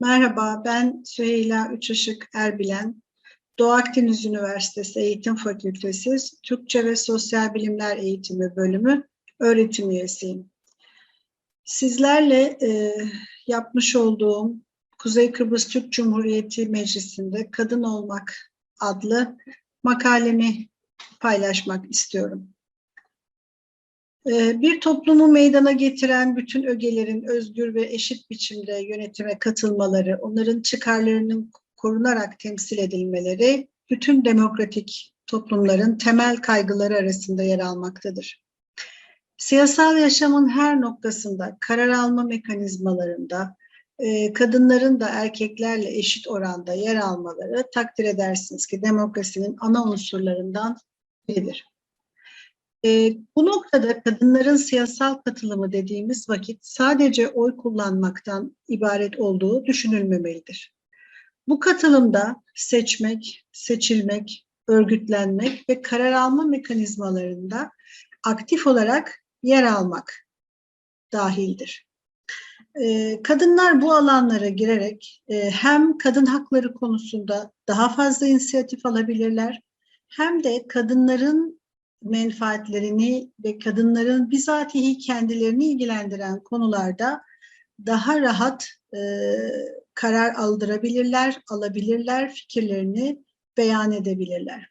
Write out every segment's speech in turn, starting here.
Merhaba, ben Süheyla Üçışık Erbilen. Doğu Akdeniz Üniversitesi Eğitim Fakültesi Türkçe ve Sosyal Bilimler Eğitimi Bölümü öğretim üyesiyim. Sizlerle e, yapmış olduğum Kuzey Kıbrıs Türk Cumhuriyeti Meclisi'nde Kadın Olmak adlı makalemi paylaşmak istiyorum. Ee, Bir toplumu meydana getiren bütün ögelerin özgür ve eşit biçimde yönetime katılmaları, onların çıkarlarının korunarak temsil edilmeleri, bütün demokratik toplumların temel kaygıları arasında yer almaktadır. Siyasal yaşamın her noktasında, karar alma mekanizmalarında, e, kadınların da erkeklerle eşit oranda yer almaları takdir edersiniz ki demokrasinin ana unsurlarından biridir. E, bu noktada kadınların siyasal katılımı dediğimiz vakit sadece oy kullanmaktan ibaret olduğu düşünülmemelidir. Bu katılımda seçmek, seçilmek, örgütlenmek ve karar alma mekanizmalarında aktif olarak yer almak dahildir. E, kadınlar bu alanlara girerek e, hem kadın hakları konusunda daha fazla inisiyatif alabilirler hem de kadınların menfaatlerini ve kadınların bizatihi kendilerini ilgilendiren konularda daha rahat e, karar aldırabilirler, alabilirler, fikirlerini beyan edebilirler.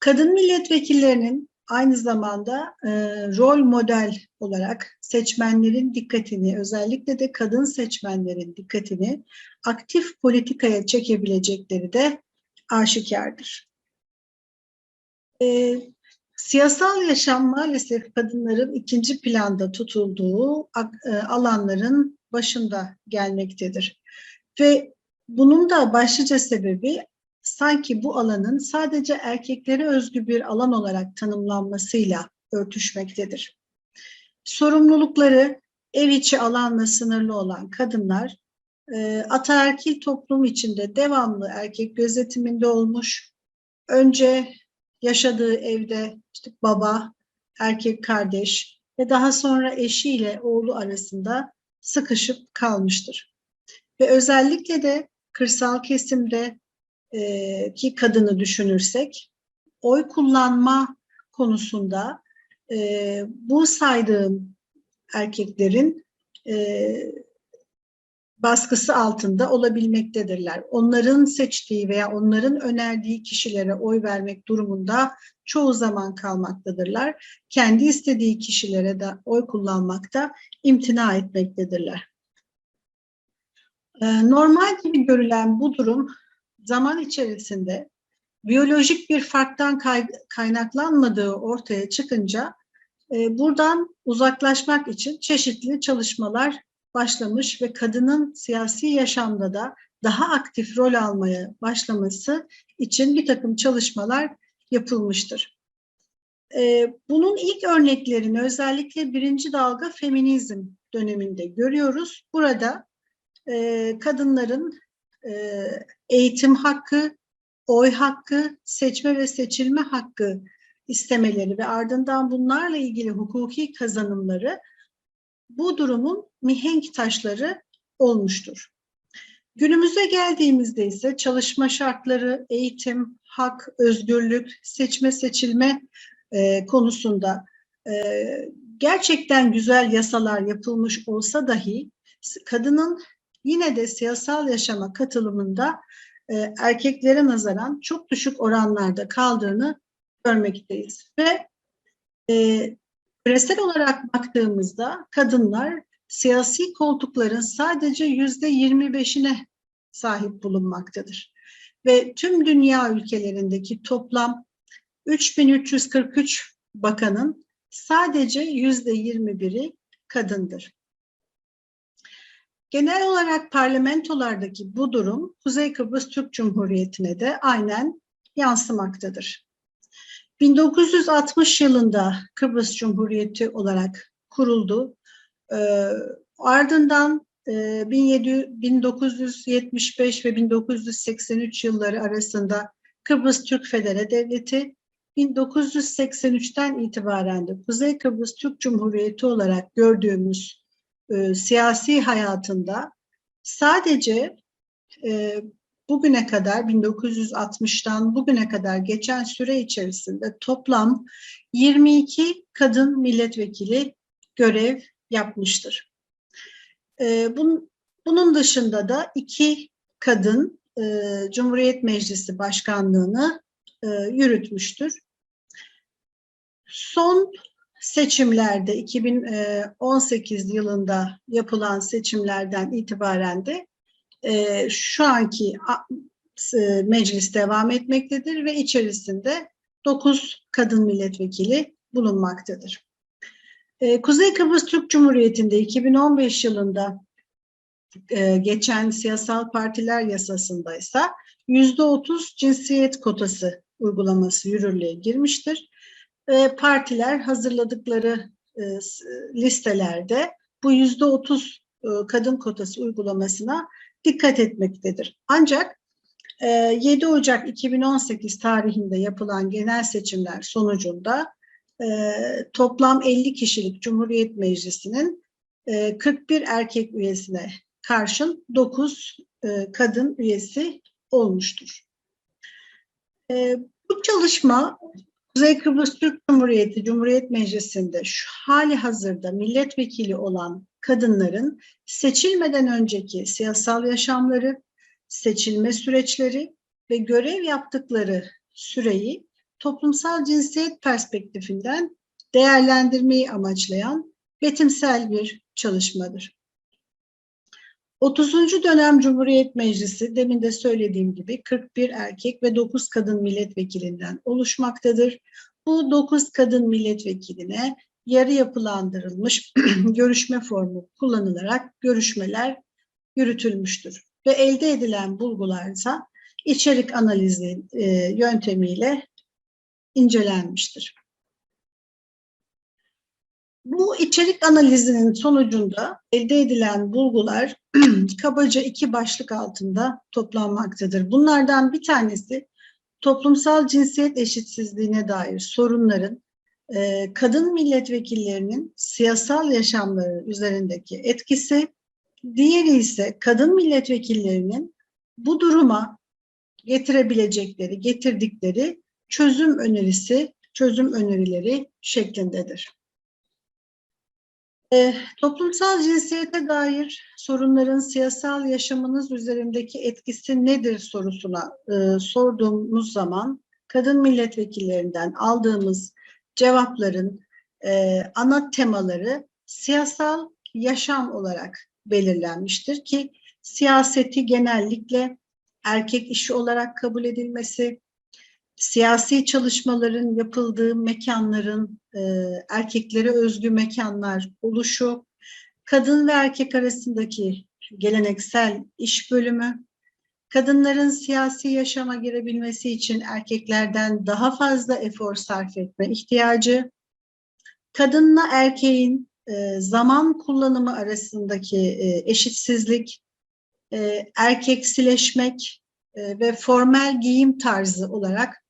Kadın milletvekillerinin aynı zamanda e, rol model olarak seçmenlerin dikkatini, özellikle de kadın seçmenlerin dikkatini aktif politikaya çekebilecekleri de aşikardır. E, siyasal yaşam maalesef kadınların ikinci planda tutulduğu e, alanların başında gelmektedir. Ve bunun da başlıca sebebi sanki bu alanın sadece erkeklere özgü bir alan olarak tanımlanmasıyla örtüşmektedir. Sorumlulukları ev içi alanla sınırlı olan kadınlar, e, ataerkil toplum içinde devamlı erkek gözetiminde olmuş, önce yaşadığı evde işte baba, erkek kardeş ve daha sonra eşiyle oğlu arasında sıkışıp kalmıştır. Ve özellikle de kırsal kesimde e, ki kadını düşünürsek oy kullanma konusunda e, bu saydığım erkeklerin e, baskısı altında olabilmektedirler. Onların seçtiği veya onların önerdiği kişilere oy vermek durumunda çoğu zaman kalmaktadırlar. Kendi istediği kişilere de oy kullanmakta imtina etmektedirler. Ee, normal gibi görülen bu durum zaman içerisinde biyolojik bir farktan kaynaklanmadığı ortaya çıkınca e, buradan uzaklaşmak için çeşitli çalışmalar başlamış ve kadının siyasi yaşamda da daha aktif rol almaya başlaması için bir takım çalışmalar yapılmıştır. Ee, bunun ilk örneklerini özellikle birinci dalga feminizm döneminde görüyoruz. Burada e, kadınların e, eğitim hakkı, oy hakkı, seçme ve seçilme hakkı istemeleri ve ardından bunlarla ilgili hukuki kazanımları bu durumun mihenk taşları olmuştur. Günümüze geldiğimizde ise çalışma şartları, eğitim, hak, özgürlük, seçme seçilme e, konusunda e, gerçekten güzel yasalar yapılmış olsa dahi kadının yine de siyasal yaşama katılımında e, erkeklere nazaran çok düşük oranlarda kaldığını görmekteyiz. Ve e, küresel olarak baktığımızda kadınlar siyasi koltukların sadece yüzde yirmi beşine sahip bulunmaktadır. Ve tüm dünya ülkelerindeki toplam 3343 bakanın sadece yüzde yirmi biri kadındır. Genel olarak parlamentolardaki bu durum Kuzey Kıbrıs Türk Cumhuriyeti'ne de aynen yansımaktadır. 1960 yılında Kıbrıs Cumhuriyeti olarak kuruldu. E, ardından e, 1975 ve 1983 yılları arasında Kıbrıs Türk Federe Devleti 1983'ten itibaren de Kuzey Kıbrıs Türk Cumhuriyeti olarak gördüğümüz e, siyasi hayatında Sadece e, bugüne kadar 1960'tan bugüne kadar geçen süre içerisinde toplam 22 kadın milletvekili görev yapmıştır. E, bunun, dışında da iki kadın e, Cumhuriyet Meclisi Başkanlığını e, yürütmüştür. Son seçimlerde 2018 yılında yapılan seçimlerden itibaren de e, şu anki e, meclis devam etmektedir ve içerisinde 9 kadın milletvekili bulunmaktadır. E, Kuzey Kıbrıs Türk Cumhuriyeti'nde 2015 yılında e, geçen siyasal partiler yasasında ise %30 cinsiyet kotası uygulaması yürürlüğe girmiştir. E, partiler hazırladıkları e, listelerde bu %30 e, kadın kotası uygulamasına dikkat etmektedir. Ancak 7 e, Ocak 2018 tarihinde yapılan genel seçimler sonucunda e, toplam 50 kişilik Cumhuriyet Meclisi'nin 41 erkek üyesine karşın 9 kadın üyesi olmuştur. Bu çalışma Kuzey Kıbrıs Türk Cumhuriyeti Cumhuriyet Meclisi'nde şu hali hazırda milletvekili olan kadınların seçilmeden önceki siyasal yaşamları, seçilme süreçleri ve görev yaptıkları süreyi toplumsal cinsiyet perspektifinden değerlendirmeyi amaçlayan betimsel bir çalışmadır. 30. dönem Cumhuriyet Meclisi demin de söylediğim gibi 41 erkek ve 9 kadın milletvekilinden oluşmaktadır. Bu 9 kadın milletvekiline yarı yapılandırılmış görüşme formu kullanılarak görüşmeler yürütülmüştür. Ve elde edilen bulgular ise içerik analizi e, yöntemiyle incelenmiştir. Bu içerik analizinin sonucunda elde edilen bulgular kabaca iki başlık altında toplanmaktadır. Bunlardan bir tanesi toplumsal cinsiyet eşitsizliğine dair sorunların e, kadın milletvekillerinin siyasal yaşamları üzerindeki etkisi, diğeri ise kadın milletvekillerinin bu duruma getirebilecekleri, getirdikleri çözüm önerisi, çözüm önerileri şeklindedir. E, toplumsal cinsiyete dair sorunların siyasal yaşamınız üzerindeki etkisi nedir sorusuna e, sorduğumuz zaman kadın milletvekillerinden aldığımız cevapların e, ana temaları siyasal yaşam olarak belirlenmiştir ki siyaseti genellikle erkek işi olarak kabul edilmesi, siyasi çalışmaların yapıldığı mekanların e, erkeklere özgü mekanlar oluşu, kadın ve erkek arasındaki geleneksel iş bölümü, kadınların siyasi yaşama girebilmesi için erkeklerden daha fazla efor sarf etme ihtiyacı, kadınla erkeğin e, zaman kullanımı arasındaki e, eşitsizlik, e, erkeksileşmek e, ve formel giyim tarzı olarak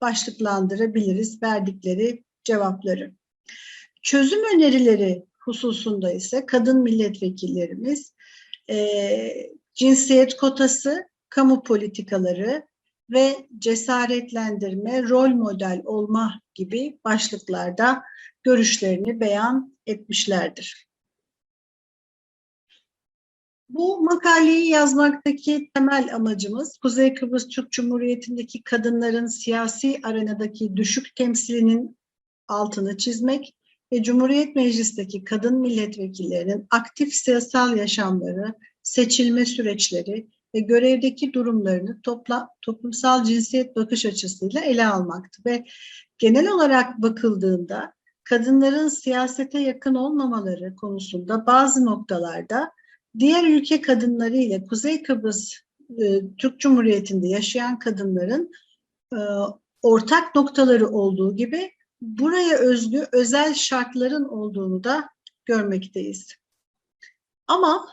başlıklandırabiliriz verdikleri cevapları. Çözüm önerileri hususunda ise kadın milletvekillerimiz e, cinsiyet kotası, kamu politikaları ve cesaretlendirme, rol model olma gibi başlıklarda görüşlerini beyan etmişlerdir. Bu makaleyi yazmaktaki temel amacımız Kuzey Kıbrıs Türk Cumhuriyeti'ndeki kadınların siyasi arenadaki düşük temsilinin altını çizmek ve Cumhuriyet Meclisi'ndeki kadın milletvekillerinin aktif siyasal yaşamları, seçilme süreçleri ve görevdeki durumlarını topla, toplumsal cinsiyet bakış açısıyla ele almaktı ve genel olarak bakıldığında kadınların siyasete yakın olmamaları konusunda bazı noktalarda diğer ülke kadınları ile Kuzey Kıbrıs e, Türk Cumhuriyeti'nde yaşayan kadınların e, ortak noktaları olduğu gibi buraya özgü özel şartların olduğunu da görmekteyiz. Ama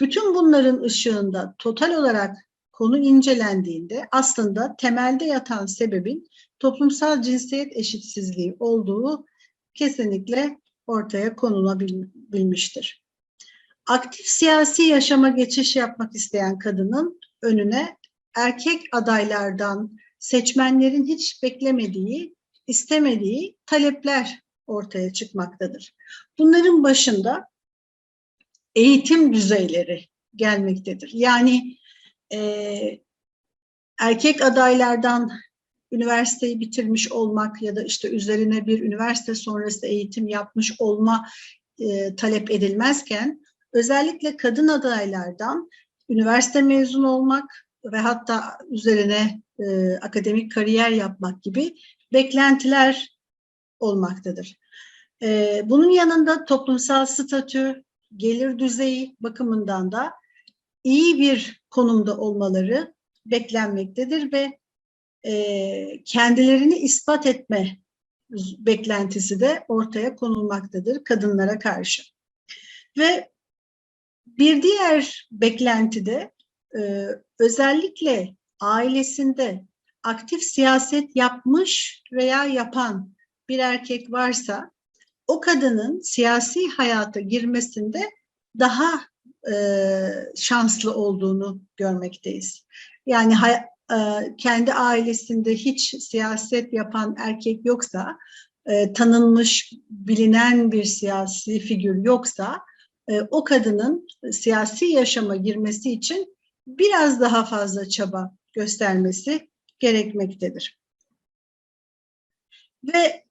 bütün bunların ışığında total olarak konu incelendiğinde aslında temelde yatan sebebin toplumsal cinsiyet eşitsizliği olduğu kesinlikle ortaya konulabilmiştir. Aktif siyasi yaşama geçiş yapmak isteyen kadının önüne erkek adaylardan seçmenlerin hiç beklemediği, istemediği talepler ortaya çıkmaktadır. Bunların başında eğitim düzeyleri gelmektedir. Yani e, erkek adaylardan üniversiteyi bitirmiş olmak ya da işte üzerine bir üniversite sonrası eğitim yapmış olma e, talep edilmezken özellikle kadın adaylardan üniversite mezun olmak ve hatta üzerine e, akademik kariyer yapmak gibi beklentiler olmaktadır. E, bunun yanında toplumsal statü, gelir düzeyi bakımından da iyi bir konumda olmaları beklenmektedir ve e, kendilerini ispat etme beklentisi de ortaya konulmaktadır kadınlara karşı. Ve bir diğer beklenti de e, özellikle ailesinde aktif siyaset yapmış veya yapan bir erkek varsa o kadının siyasi hayata girmesinde daha e, şanslı olduğunu görmekteyiz. Yani hay, e, kendi ailesinde hiç siyaset yapan erkek yoksa, e, tanınmış, bilinen bir siyasi figür yoksa, e, o kadının siyasi yaşama girmesi için biraz daha fazla çaba göstermesi gerekmektedir. Ve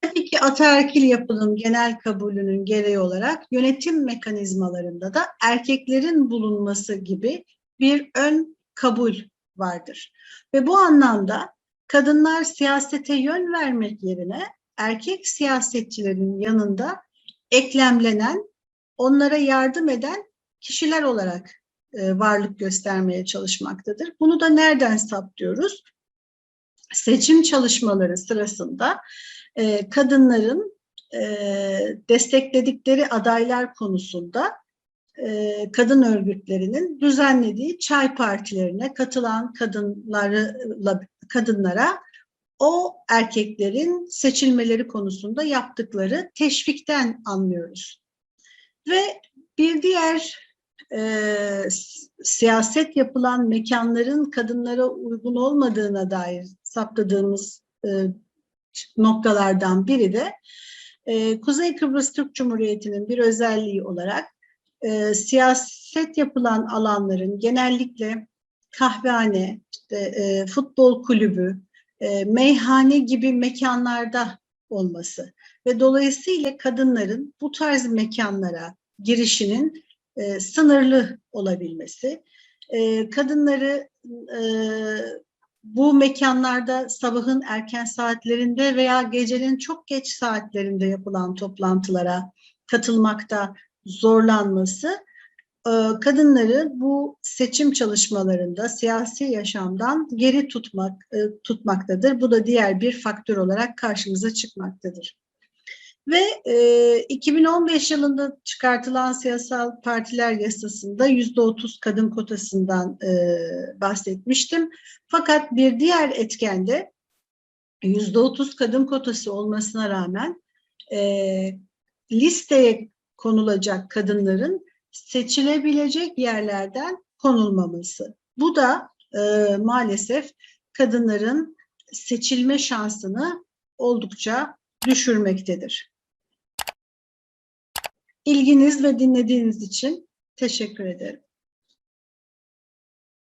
tabii ki ataerkil yapının genel kabulünün gereği olarak yönetim mekanizmalarında da erkeklerin bulunması gibi bir ön kabul vardır. Ve bu anlamda kadınlar siyasete yön vermek yerine erkek siyasetçilerin yanında eklemlenen, onlara yardım eden kişiler olarak e, varlık göstermeye çalışmaktadır. Bunu da nereden saptıyoruz? Seçim çalışmaları sırasında e, kadınların e, destekledikleri adaylar konusunda kadın örgütlerinin düzenlediği çay partilerine katılan kadınları kadınlara o erkeklerin seçilmeleri konusunda yaptıkları teşvikten anlıyoruz. Ve bir diğer e, siyaset yapılan mekanların kadınlara uygun olmadığına dair saptadığımız e, noktalardan biri de e, Kuzey Kıbrıs Türk Cumhuriyeti'nin bir özelliği olarak e, siyaset yapılan alanların genellikle kahvehane, işte, e, futbol kulübü, e, meyhane gibi mekanlarda olması ve dolayısıyla kadınların bu tarz mekanlara girişinin e, sınırlı olabilmesi, e, kadınları e, bu mekanlarda sabahın erken saatlerinde veya gecenin çok geç saatlerinde yapılan toplantılara katılmakta zorlanması kadınları bu seçim çalışmalarında siyasi yaşamdan geri tutmak e, tutmaktadır. Bu da diğer bir faktör olarak karşımıza çıkmaktadır. Ve e, 2015 yılında çıkartılan siyasal partiler yasasında yüzde otuz kadın kotasından e, bahsetmiştim. Fakat bir diğer etkende yüzde otuz kadın kotası olmasına rağmen e, listeye konulacak kadınların seçilebilecek yerlerden konulmaması. Bu da e, maalesef kadınların seçilme şansını oldukça düşürmektedir. İlginiz ve dinlediğiniz için teşekkür ederim.